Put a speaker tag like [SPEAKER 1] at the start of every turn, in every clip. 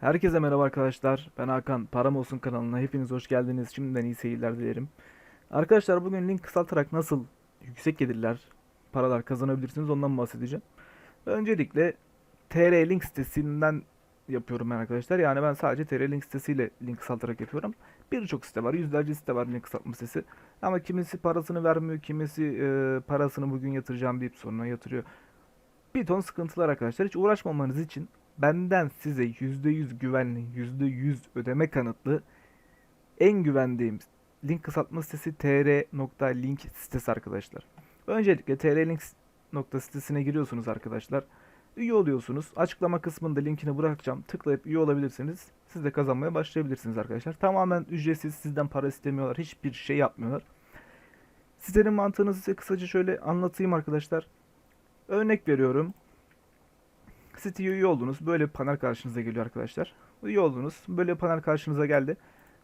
[SPEAKER 1] Herkese merhaba arkadaşlar. Ben Hakan. Param Olsun kanalına hepiniz hoş geldiniz. Şimdiden iyi seyirler dilerim. Arkadaşlar bugün link kısaltarak nasıl yüksek gelirler, paralar kazanabilirsiniz ondan bahsedeceğim. Öncelikle TR Link sitesinden yapıyorum ben arkadaşlar. Yani ben sadece TR Link sitesiyle link kısaltarak yapıyorum. Birçok site var. Yüzlerce site var link kısaltma sitesi. Ama kimisi parasını vermiyor. Kimisi e, parasını bugün yatıracağım deyip sonra yatırıyor. Bir ton sıkıntılar arkadaşlar. Hiç uğraşmamanız için benden size %100 güvenli, %100 ödeme kanıtlı en güvendiğim link kısaltma sitesi tr.link sitesi arkadaşlar. Öncelikle tr.link sitesine giriyorsunuz arkadaşlar. Üye oluyorsunuz. Açıklama kısmında linkini bırakacağım. Tıklayıp üye olabilirsiniz. Siz de kazanmaya başlayabilirsiniz arkadaşlar. Tamamen ücretsiz. Sizden para istemiyorlar. Hiçbir şey yapmıyorlar. Sitenin mantığını size kısaca şöyle anlatayım arkadaşlar. Örnek veriyorum. Siteye üye oldunuz. Böyle bir panel karşınıza geliyor arkadaşlar. Üye oldunuz. Böyle bir panel karşınıza geldi.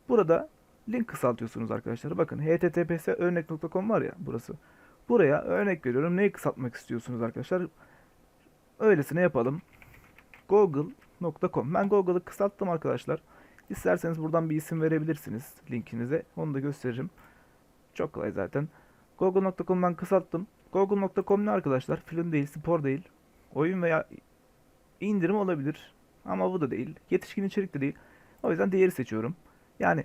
[SPEAKER 1] Burada link kısaltıyorsunuz arkadaşlar. Bakın https örnek.com var ya burası. Buraya örnek veriyorum. Neyi kısaltmak istiyorsunuz arkadaşlar? Öylesine yapalım. Google.com. Ben Google'ı kısalttım arkadaşlar. İsterseniz buradan bir isim verebilirsiniz linkinize. Onu da gösteririm. Çok kolay zaten. Google.com ben kısalttım. Google.com ne arkadaşlar? Film değil, spor değil. Oyun veya indirim olabilir. Ama bu da değil. Yetişkin içerik de değil. O yüzden diğeri seçiyorum. Yani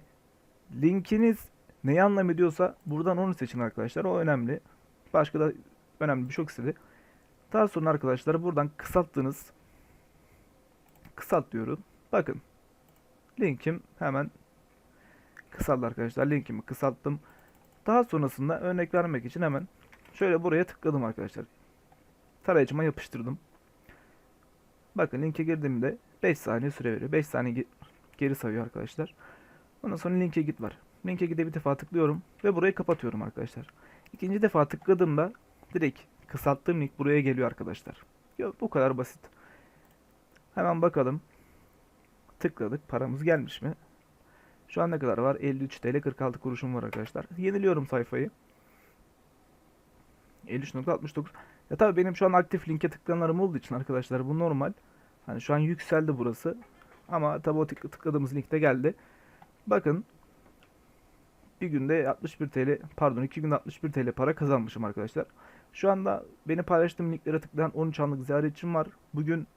[SPEAKER 1] linkiniz neyi anlam ediyorsa buradan onu seçin arkadaşlar. O önemli. Başka da önemli bir şey istedi. Daha sonra arkadaşlar buradan kısalttığınız kısalt diyorum. Bakın. Linkim hemen kısaldı arkadaşlar. Linkimi kısalttım. Daha sonrasında örnek vermek için hemen şöyle buraya tıkladım arkadaşlar. Tarayıcıma yapıştırdım. Bakın linke girdiğimde 5 saniye süre veriyor. 5 saniye ge- geri sayıyor arkadaşlar. Ondan sonra linke git var. Linke gide bir defa tıklıyorum ve burayı kapatıyorum arkadaşlar. İkinci defa tıkladığımda direkt kısalttığım link buraya geliyor arkadaşlar. Ya, bu kadar basit. Hemen bakalım. Tıkladık. Paramız gelmiş mi? Şu an ne kadar var? 53 TL 46 kuruşum var arkadaşlar. Yeniliyorum sayfayı. 53.69. Ya tabii benim şu an aktif linke tıklayanlarım olduğu için arkadaşlar bu normal. Hani şu an yükseldi burası. Ama tabii o tık- tıkladığımız linkte geldi. Bakın bir günde 61 TL pardon 2 günde 61 TL para kazanmışım arkadaşlar. Şu anda beni paylaştığım linklere tıklayan 13 anlık ziyaretçim var. Bugün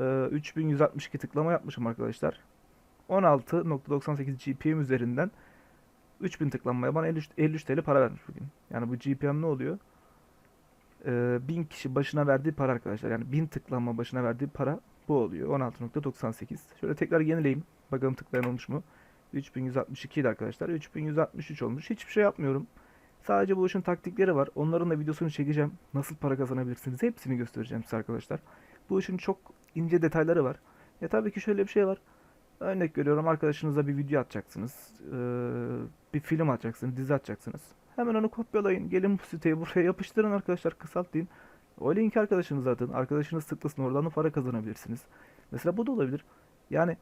[SPEAKER 1] e, 3162 tıklama yapmışım arkadaşlar. 16.98 GPM üzerinden 3000 tıklanmaya bana 53, 53 TL para vermiş bugün. Yani bu GPM ne oluyor? Ee, 1000 kişi başına verdiği para arkadaşlar. Yani 1000 tıklanma başına verdiği para bu oluyor. 16.98. Şöyle tekrar yenileyim. Bakalım tıklayan olmuş mu? 3162 idi arkadaşlar. 3163 olmuş. Hiçbir şey yapmıyorum. Sadece bu işin taktikleri var. Onların da videosunu çekeceğim. Nasıl para kazanabilirsiniz? Hepsini göstereceğim size arkadaşlar. Bu işin çok ince detayları var. Ya tabii ki şöyle bir şey var. Örnek veriyorum arkadaşınıza bir video atacaksınız. Ee, bir film atacaksınız, dizi atacaksınız. Hemen onu kopyalayın. Gelin bu siteye buraya yapıştırın arkadaşlar kısaltın. O linki arkadaşınıza atın. Arkadaşınız tıklasın oradan da para kazanabilirsiniz. Mesela bu da olabilir. Yani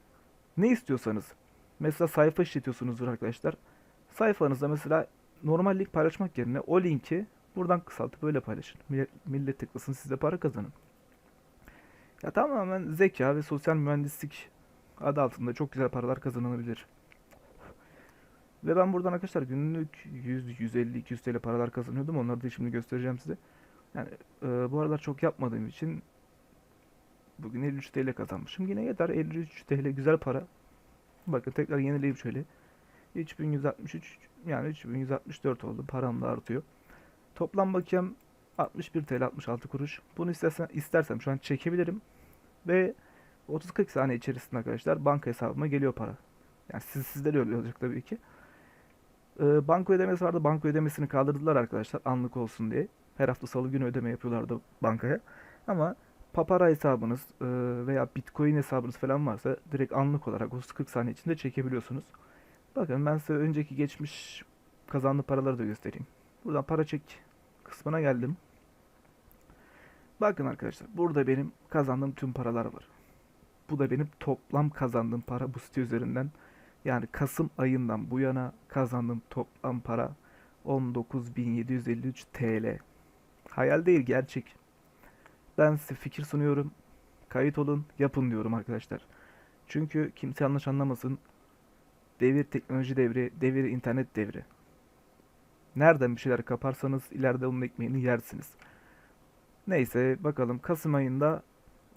[SPEAKER 1] ne istiyorsanız. Mesela sayfa işletiyorsunuzdur arkadaşlar. Sayfanızda mesela normal link paylaşmak yerine o linki buradan kısaltıp böyle paylaşın. Millet tıklasın siz de para kazanın. Ya tamamen zeka ve sosyal mühendislik adı altında çok güzel paralar kazanılabilir. Ve ben buradan arkadaşlar günlük 100, 150, 200 TL paralar kazanıyordum. Onları da şimdi göstereceğim size. Yani e, bu aralar çok yapmadığım için bugün 53 TL kazanmışım. Yine yeter 53 TL güzel para. Bakın tekrar yenileyim şöyle. 3163 yani 3164 oldu. Param da artıyor. Toplam bakayım 61 TL 66 kuruş. Bunu istersen, istersem şu an çekebilirim. Ve 30-40 saniye içerisinde arkadaşlar banka hesabıma geliyor para. Yani siz sizde de öyle olacak tabii ki. Ee, banka ödemesi vardı. Banka ödemesini kaldırdılar arkadaşlar anlık olsun diye. Her hafta salı günü ödeme yapıyorlardı bankaya. Ama Papara hesabınız e, veya Bitcoin hesabınız falan varsa direkt anlık olarak 30-40 saniye içinde çekebiliyorsunuz. Bakın ben size önceki geçmiş kazandığı paraları da göstereyim. Buradan para çek kısmına geldim. Bakın arkadaşlar burada benim kazandığım tüm paralar var. Bu da benim toplam kazandığım para bu site üzerinden. Yani Kasım ayından bu yana kazandığım toplam para 19.753 TL. Hayal değil gerçek. Ben size fikir sunuyorum. Kayıt olun, yapın diyorum arkadaşlar. Çünkü kimse yanlış anlamasın. Devir teknoloji devri, devir internet devri. Nereden bir şeyler kaparsanız ileride onun ekmeğini yersiniz. Neyse bakalım Kasım ayında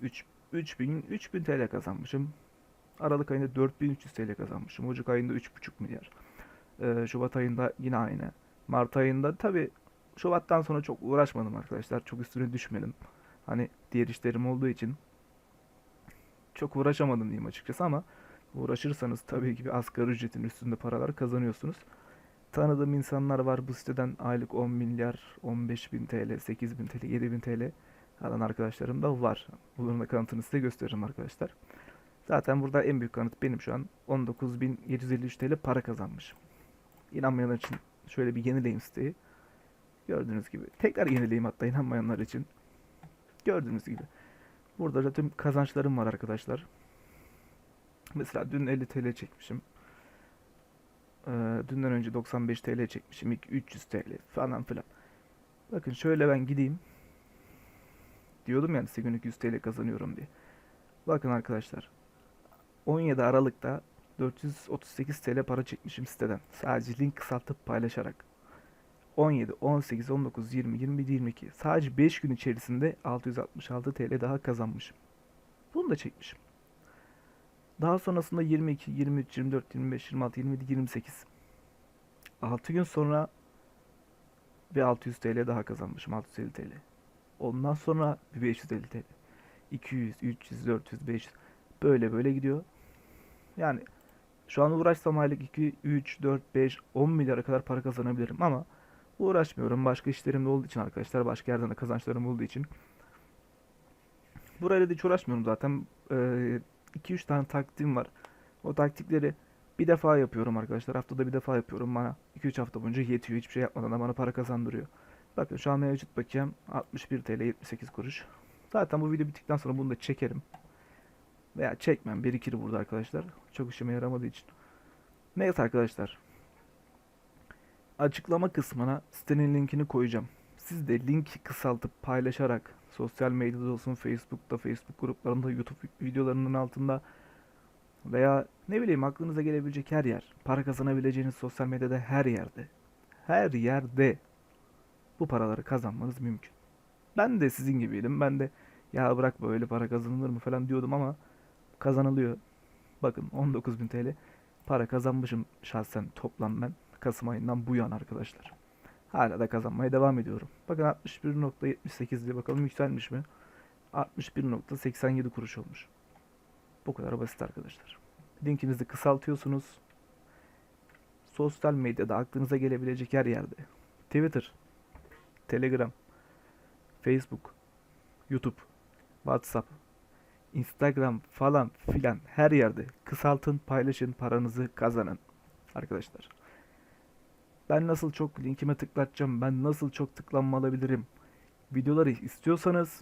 [SPEAKER 1] 3 3000 3000 TL kazanmışım. Aralık ayında 4300 TL kazanmışım. Ocak ayında 3,5 milyar. Ee, Şubat ayında yine aynı. Mart ayında tabi Şubat'tan sonra çok uğraşmadım arkadaşlar. Çok üstüne düşmedim. Hani diğer işlerim olduğu için çok uğraşamadım diyeyim açıkçası ama uğraşırsanız tabii ki bir asgari ücretin üstünde paralar kazanıyorsunuz. Tanıdığım insanlar var bu siteden aylık 10 milyar, 15 bin TL, 8 bin TL, 7 bin TL alan arkadaşlarım da var. Bunların da kanıtını size gösteririm arkadaşlar. Zaten burada en büyük kanıt benim şu an 19.753 TL para kazanmışım. İnanmayanlar için şöyle bir yenileyim siteyi. Gördüğünüz gibi. Tekrar yenileyim hatta inanmayanlar için. Gördüğünüz gibi. Burada da tüm kazançlarım var arkadaşlar. Mesela dün 50 TL çekmişim. Ee, dünden önce 95 TL çekmişim. İlk 300 TL falan filan. Bakın şöyle ben gideyim. Diyordum yani size günlük 100 TL kazanıyorum diye. Bakın arkadaşlar. 17 Aralık'ta 438 TL para çekmişim siteden. Sadece link kısaltıp paylaşarak. 17, 18, 19, 20, 21, 22. Sadece 5 gün içerisinde 666 TL daha kazanmışım. Bunu da çekmişim. Daha sonrasında 22, 23, 24, 25, 26, 27, 28. 6 gün sonra bir 600 TL daha kazanmışım. 650 TL. Ondan sonra bir 550 TL. 200, 300, 400, 500. Böyle böyle gidiyor. Yani şu an uğraşsam aylık 2, 3, 4, 5, 10 milyara kadar para kazanabilirim ama uğraşmıyorum. Başka işlerim de olduğu için arkadaşlar. Başka yerden de kazançlarım olduğu için. Burayla da hiç uğraşmıyorum zaten. 2-3 tane taktiğim var. O taktikleri bir defa yapıyorum arkadaşlar. Haftada bir defa yapıyorum. Bana 2-3 hafta boyunca yetiyor. Hiçbir şey yapmadan da bana para kazandırıyor. Bakın şu an mevcut bakayım 61 TL 78 kuruş. Zaten bu video bittikten sonra bunu da çekerim. Veya çekmem. Birikir burada arkadaşlar. Çok işime yaramadığı için. Neyse arkadaşlar. Açıklama kısmına sitenin linkini koyacağım. Siz de linki kısaltıp paylaşarak sosyal medyada olsun Facebook'ta, Facebook gruplarında, YouTube videolarının altında veya ne bileyim aklınıza gelebilecek her yer. Para kazanabileceğiniz sosyal medyada her yerde. Her yerde bu paraları kazanmanız mümkün. Ben de sizin gibiydim. Ben de ya bırak böyle para kazanılır mı falan diyordum ama kazanılıyor. Bakın 19.000 TL para kazanmışım şahsen toplam ben Kasım ayından bu yana arkadaşlar. Hala da kazanmaya devam ediyorum. Bakın 61.78 diye bakalım yükselmiş mi? 61.87 kuruş olmuş. Bu kadar basit arkadaşlar. Linkinizi kısaltıyorsunuz. Sosyal medyada aklınıza gelebilecek her yerde. Twitter, Telegram, Facebook, YouTube, WhatsApp, Instagram falan filan her yerde kısaltın, paylaşın, paranızı kazanın arkadaşlar. Ben nasıl çok linkime tıklatacağım, ben nasıl çok tıklanma alabilirim videoları istiyorsanız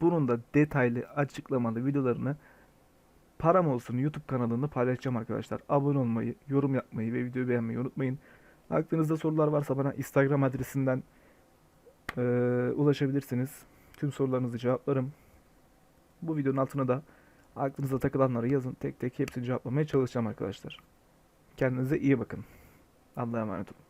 [SPEAKER 1] bunun da detaylı açıklamalı videolarını param olsun YouTube kanalında paylaşacağım arkadaşlar. Abone olmayı, yorum yapmayı ve videoyu beğenmeyi unutmayın. Aklınızda sorular varsa bana Instagram adresinden e, ulaşabilirsiniz. Tüm sorularınızı cevaplarım. Bu videonun altına da aklınıza takılanları yazın. Tek tek hepsini cevaplamaya çalışacağım arkadaşlar. Kendinize iyi bakın. Allah'a emanet olun.